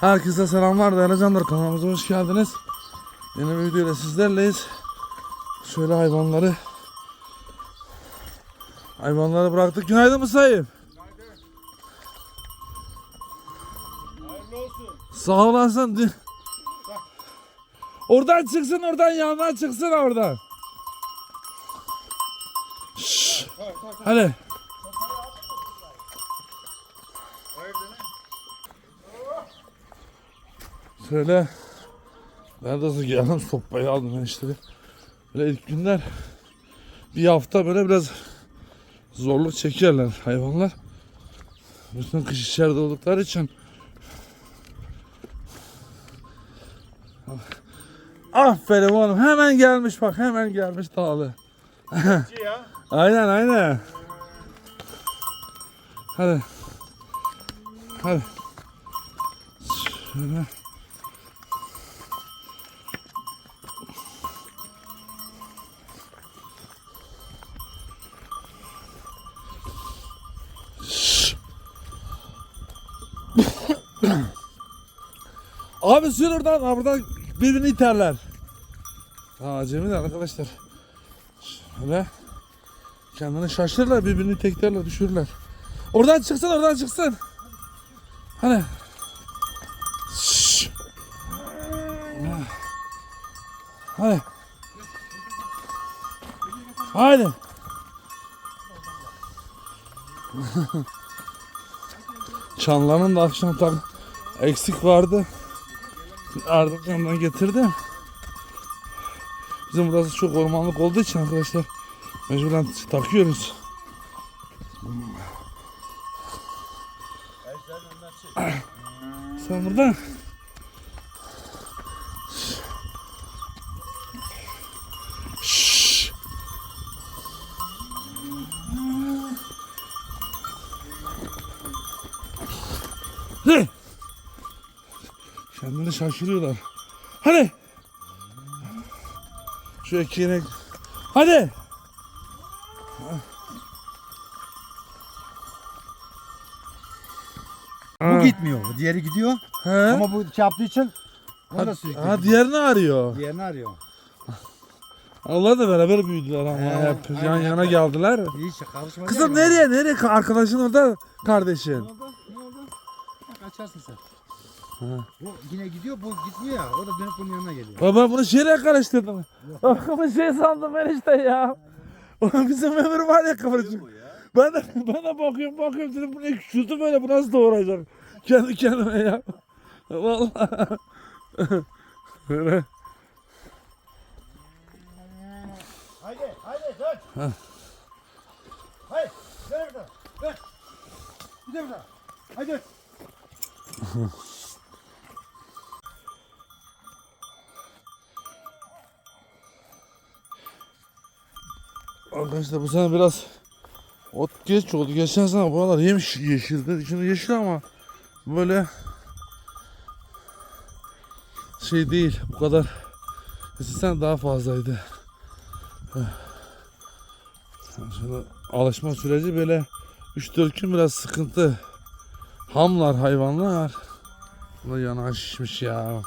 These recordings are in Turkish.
Herkese selamlar değerli canlar kanalımıza hoş geldiniz. Yeni bir videoyla sizlerleyiz. Şöyle hayvanları hayvanları bıraktık. Günaydın Musayip. Hayırlı olsun. Sağ olasın. Oradan çıksın oradan yandan çıksın oradan. Şşş. Hadi. Hayırdır ne? Şöyle neredeyse geldim sopayı aldım ben işte. Böyle ilk günler bir hafta böyle biraz zorluk çekerler hayvanlar. Bütün kış içeride oldukları için Aferin oğlum hemen gelmiş bak hemen gelmiş dağlı. Aynen aynen. Hadi. Hadi. Şöyle. Abi sür oradan, ha buradan birbirini iterler. Ha Cemil arkadaşlar. Şöyle. Kendini şaşırırlar birbirini teklerle düşürürler. Oradan çıksın oradan çıksın. Hani. Şşş. Hadi. Haydi. Çanların da akşam tam eksik vardı. Ardından getirdim. Bizim burası çok ormanlık olduğu için arkadaşlar mecburen takıyoruz. Sen burada. Şşş. Kendini şaşırıyorlar. Hadi. Şu ekiğine. Hadi. Bu gitmiyor. Diğeri gidiyor. He? Ama bu şey yaptığı için onu da ha, sürüklüyor. ha, diğerini arıyor. Diğerini arıyor. Allah da beraber büyüdüler ama He, hep yan aynen. yana geldiler. İyi karışma. Kızım nereye nereye arkadaşın orada kardeşin. Ne oldu? Ne oldu? Bak açarsın sen. Bu yine gidiyor, bu gitmiyor ya. O da dönüp bunun yanına geliyor. Baba bunu şeyle karıştırdım. Bunu şey sandım ben işte ya. O bizim ömür var ya kıvırcık. Ben de, ben de bakıyorum bakıyorum dedim bu ne küçüldü böyle bu nasıl doğuracak. Kendi kendime ya. Vallahi. Böyle. Haydi, haydi dön. Haydi, dön buradan. Dön. De buradan. Haydi. Arkadaşlar bu sene biraz ot geç oldu. Geçen sene buralar yemiş yeşildi. Şimdi yeşil ama böyle şey değil bu kadar. Sene daha fazlaydı. Şöyle alışma süreci böyle 3-4 gün biraz sıkıntı. Hamlar hayvanlar. Buna yanağı şişmiş ya.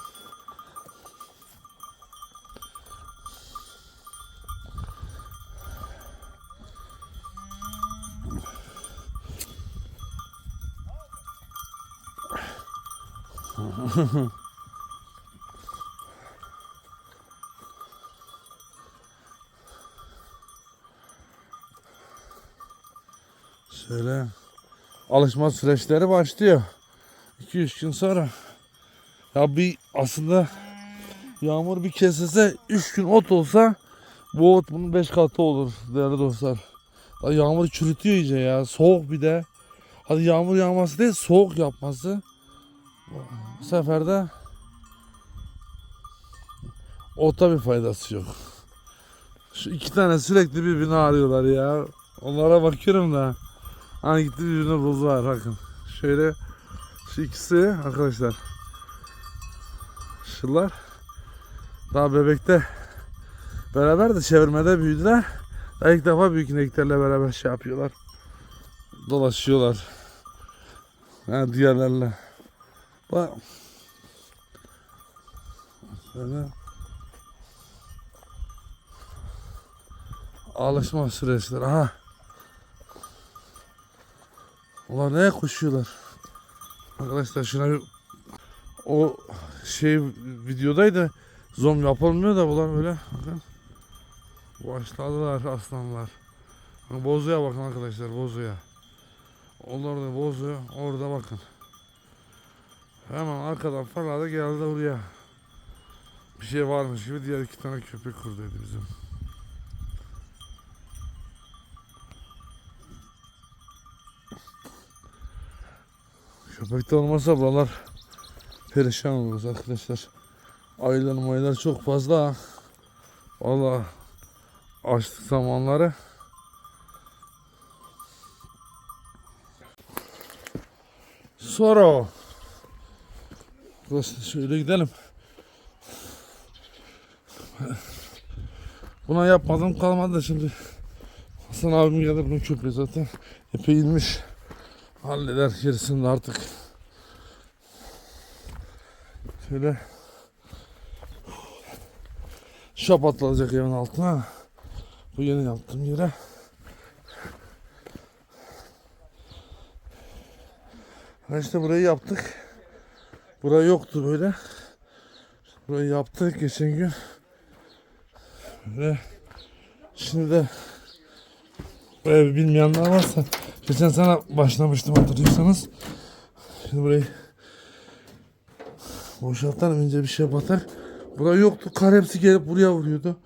Şöyle alışma süreçleri başlıyor. 2-3 gün sonra. Ya bir aslında yağmur bir kesilse 3 gün ot olsa bu ot bunun 5 katı olur değerli dostlar. Ya yağmur çürütüyor iyice ya. Soğuk bir de. Hadi yağmur yağması değil soğuk yapması. Bu sefer de ota bir faydası yok. Şu iki tane sürekli birbirini arıyorlar ya. Onlara bakıyorum da. Hani gitti birbirine bozdular bakın. Şöyle şu ikisi arkadaşlar. Şunlar daha bebekte beraber de çevirmede büyüdüler. Daha ilk defa büyük ineklerle beraber şey yapıyorlar. Dolaşıyorlar. Yani diğerlerle. Bak Böyle. Alışma süreçleri. Aha. Ulan neye koşuyorlar? Arkadaşlar şuna bir o şey videodaydı. Zoom yapılmıyor da bunlar böyle. Bakın. Başladılar aslanlar. Bozuya bakın arkadaşlar bozuya. Onlar da bozuyor. Orada bakın. Hemen arkadan fırladı geldi oraya. Bir şey varmış gibi diğer iki tane köpek kurduydu bizim. Köpek de olmasa buralar perişan oluruz arkadaşlar. Aylar maylar çok fazla. ha. Valla açlık zamanları. Sonra Arkadaşlar şöyle gidelim. Buna yapmadım kalmadı da şimdi Hasan abim gelir bunun köpeği zaten epey inmiş. Halleder gerisini artık. Şöyle şap atılacak evin altına. Bu yeni yaptığım yere. İşte burayı yaptık. Burayı yoktu böyle. Burayı yaptık geçen gün. Ve şimdi de bu evi bilmeyenler varsa geçen sene başlamıştım hatırlıyorsanız. Şimdi burayı boşaltalım ince bir şey batar. Burayı yoktu. Kar hepsi gelip buraya vuruyordu.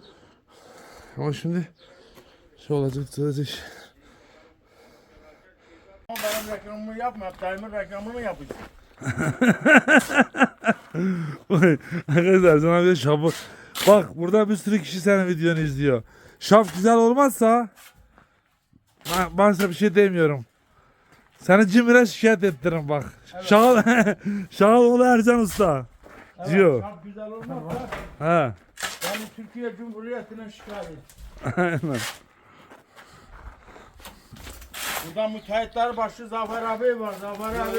Ama şimdi şey olacak düzelecek. Ama benim reklamımı yapma. Timer reklamını yapacağım. Arkadaşlar sana bir şapı. Bak burada bir sürü kişi senin videonu izliyor. Şap güzel olmazsa ben, ben size bir şey demiyorum. Seni Cimri'ye şikayet ettiririm bak. Şahal, Şahaloğlu Ercan Usta. Diyor. Çok güzel olmazsa He. beni Türkiye Cumhuriyeti'ne şikayet et. Aynen. Burada müteahhitler başı Zafer abi var. Zafer abi.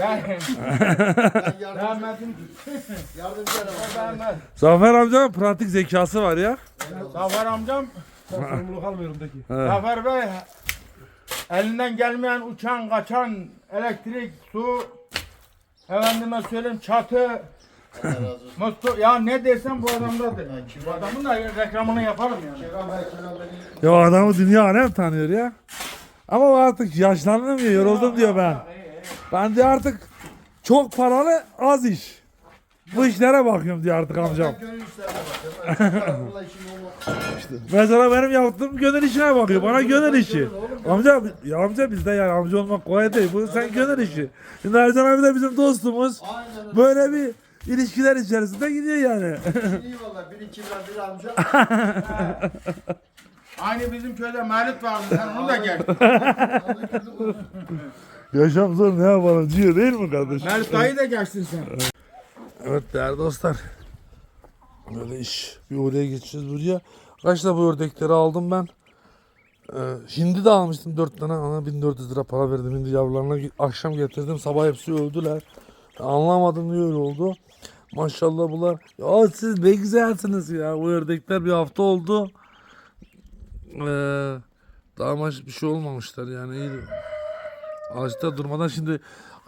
Ben Ben beğenmedim. yardımcı. Zafer amcanın pratik zekası var ya. Zafer amcam, Sorumluluk almıyorum peki. He. Zafer Bey elinden gelmeyen uçan, kaçan, elektrik, su, efendime söyleyeyim çatı, muslu, ya ne desem bu adamdadır. Bu adamın da reklamını yaparım yani. Ya adamı dünya alem tanıyor ya. Ama o artık yaşlandım ya yoruldum diyor ben. Ben diyor artık çok paralı az iş. Bu işlere bakıyorum diyor artık amcam. Ben gönül işlerine bakıyorum. Ben karakolla işim olmaz. Mesela benim yaptığım gönül işine bakıyor. Bana gönül işi. Amca, ya amca bizde yani amca olmak kolay değil. Bu sen gönül işi. Şimdi Ercan abi de bizim dostumuz. Aynen öyle. Böyle bir ilişkiler içerisinde gidiyor yani. İyi valla. Bir iki bir bir amca. Aynı bizim köyde Melit vardı, sen onu da gel. Yaşam zor ne yapalım diyor değil mi kardeşim? Melit dayı da geçtin sen. Evet değerli dostlar. Böyle iş. Bir oraya geçeceğiz buraya. Kaçta bu ördekleri aldım ben. Ee, hindi de almıştım 4 tane. Ana 1400 lira para verdim. Hindi yavrularına akşam getirdim. Sabah hepsi öldüler. Anlamadım niye öyle oldu. Maşallah bunlar. Ya siz ne güzelsiniz ya. Bu ördekler bir hafta oldu. Ee, daha maç bir şey olmamışlar yani iyi. Ağaçta durmadan şimdi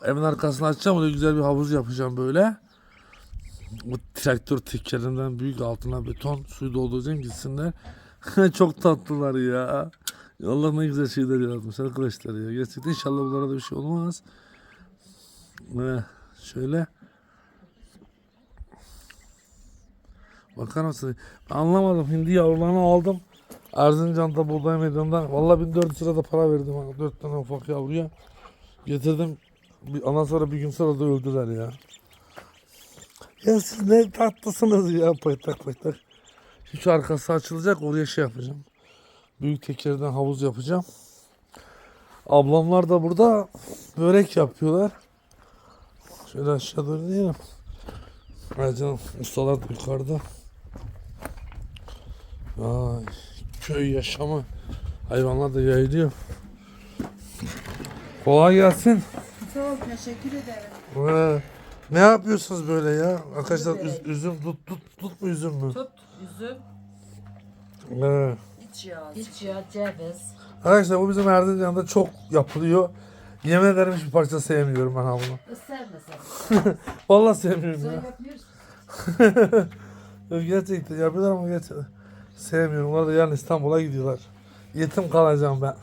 evin arkasını açacağım. Oraya güzel bir havuz yapacağım böyle. Bu traktör tekerlerinden büyük altına beton suyu dolduracağım gitsinler. Çok tatlılar ya. Allah ne güzel şeyler yaratmış arkadaşlar ya. Gerçekten inşallah bunlara da bir şey olmaz. Ve şöyle. Bakar mısın? Anlamadım. Hindi yavrularını aldım. Erzincan'da buğday meydanında. Valla 1400 lira da para verdim. ha, 4 tane ufak yavruya. Getirdim. Ondan sonra bir gün sonra da öldüler ya. Ya siz ne tatlısınız ya paytak paytak. Şimdi Şu arkası açılacak oraya şey yapacağım. Büyük tekerden havuz yapacağım. Ablamlar da burada börek yapıyorlar. Şöyle aşağı doğru diyelim. Ha canım ustalar da yukarıda. Vay köy yaşamı. Hayvanlar da yayılıyor. Kolay gelsin. Çok teşekkür ederim. Ve Ne yapıyorsunuz böyle ya? Arkadaşlar üz- üzüm tut tut tut mu üzüm mü? Tut, üzüm, Evet. İç yağı. iç yağı, ceviz. Arkadaşlar bu bizim Erzincan'da çok yapılıyor. Yemin ederim hiçbir parça sevmiyorum ben ha bunu. Sevmesen. Vallahi sevmiyorum Sen ya. Gerçekten yapıyorlar ama gerçekten sevmiyorum. Onlar da yarın İstanbul'a gidiyorlar. Yetim kalacağım ben.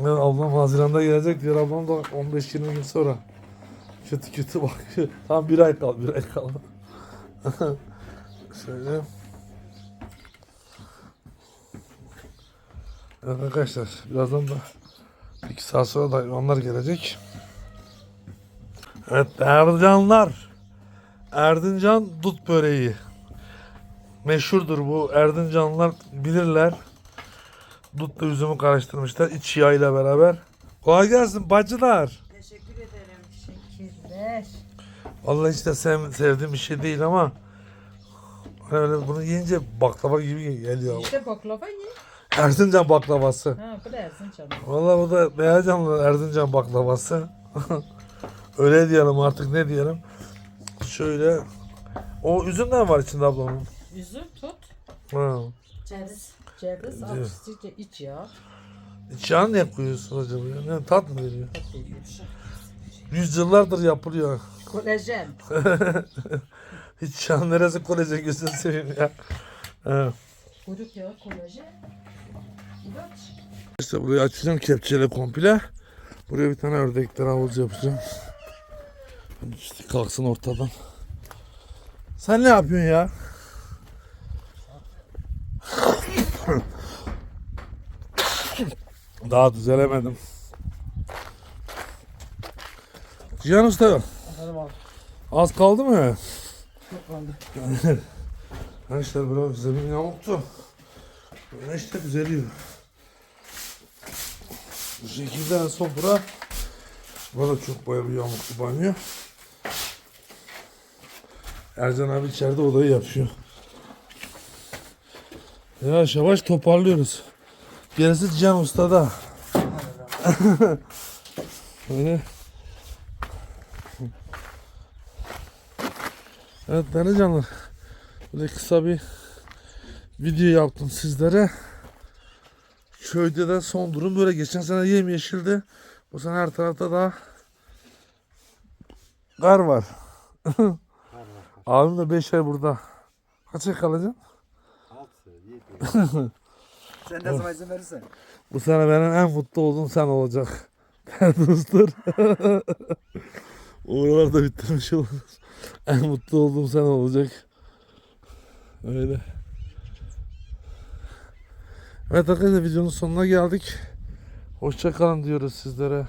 Evet, ablam Haziran'da gelecek diyor. Ablam da 15-20 gün sonra. Kötü kötü bakıyor. Tam bir ay kal, bir ay kal. Şöyle. Evet arkadaşlar birazdan da bir iki saat sonra da onlar gelecek. Evet Erzincanlar. Erzincan dut böreği. Meşhurdur bu. Erzincanlılar bilirler. Dutla üzümü karıştırmışlar iç yağıyla beraber. Kolay gelsin bacılar. Teşekkür ederim. Teşekkürler. Vallahi hiç de sev, sevdiğim bir şey değil ama öyle bunu yiyince baklava gibi geliyor. İşte baklava ye. Erzincan baklavası. Ha, bu da Erzincan. Vallahi bu da Beyazcanlı Erzincan baklavası. öyle diyelim artık ne diyelim. Şöyle. O üzüm de mi var içinde ablamın? Üzüm tut, Ha. ceviz, ceviz, işte iç yağ. İç yağını niye koyuyorsun acaba? ya? Ne tat mı veriyor? Tat veriyor. Yüzyıllardır yapılıyor. Kolajen. Hiç yağın neresi koyacak gözünü seveyim ya. Evet. Kuyruk yağı, kolajen. İlaç. İşte burayı açacağım kepçeyle komple. Buraya bir tane ördekler havuz yapacağım. İşte kalksın ortadan. Sen ne yapıyorsun ya? Daha düzelemedim. Cihan Usta az kaldı mı? Çok kaldı. Arkadaşlar böyle zemin yamuktu. Böyle işte düzeliyor. Bu şekilde en son bura. Burada çok bayağı bir yamuklu banyo. Ercan abi içeride odayı yapıyor. Yavaş yavaş toparlıyoruz. Gerisi Cihan Usta'da. Böyle. Evet değerli canlar. Böyle kısa bir video yaptım sizlere. Köyde de son durum böyle. Geçen sene yemyeşildi. Bu sene her tarafta da kar var. Abim de 5 ay burada. Kaç ay kalacaksın? Sen ne zaman izin verirsen. Bu sene benim en mutlu olduğum sen olacak. Dostlar. Oralarda bitirmiş oluruz. En mutlu olduğum sen olacak. Öyle. Evet arkadaşlar videonun sonuna geldik. Hoşça kalın diyoruz sizlere.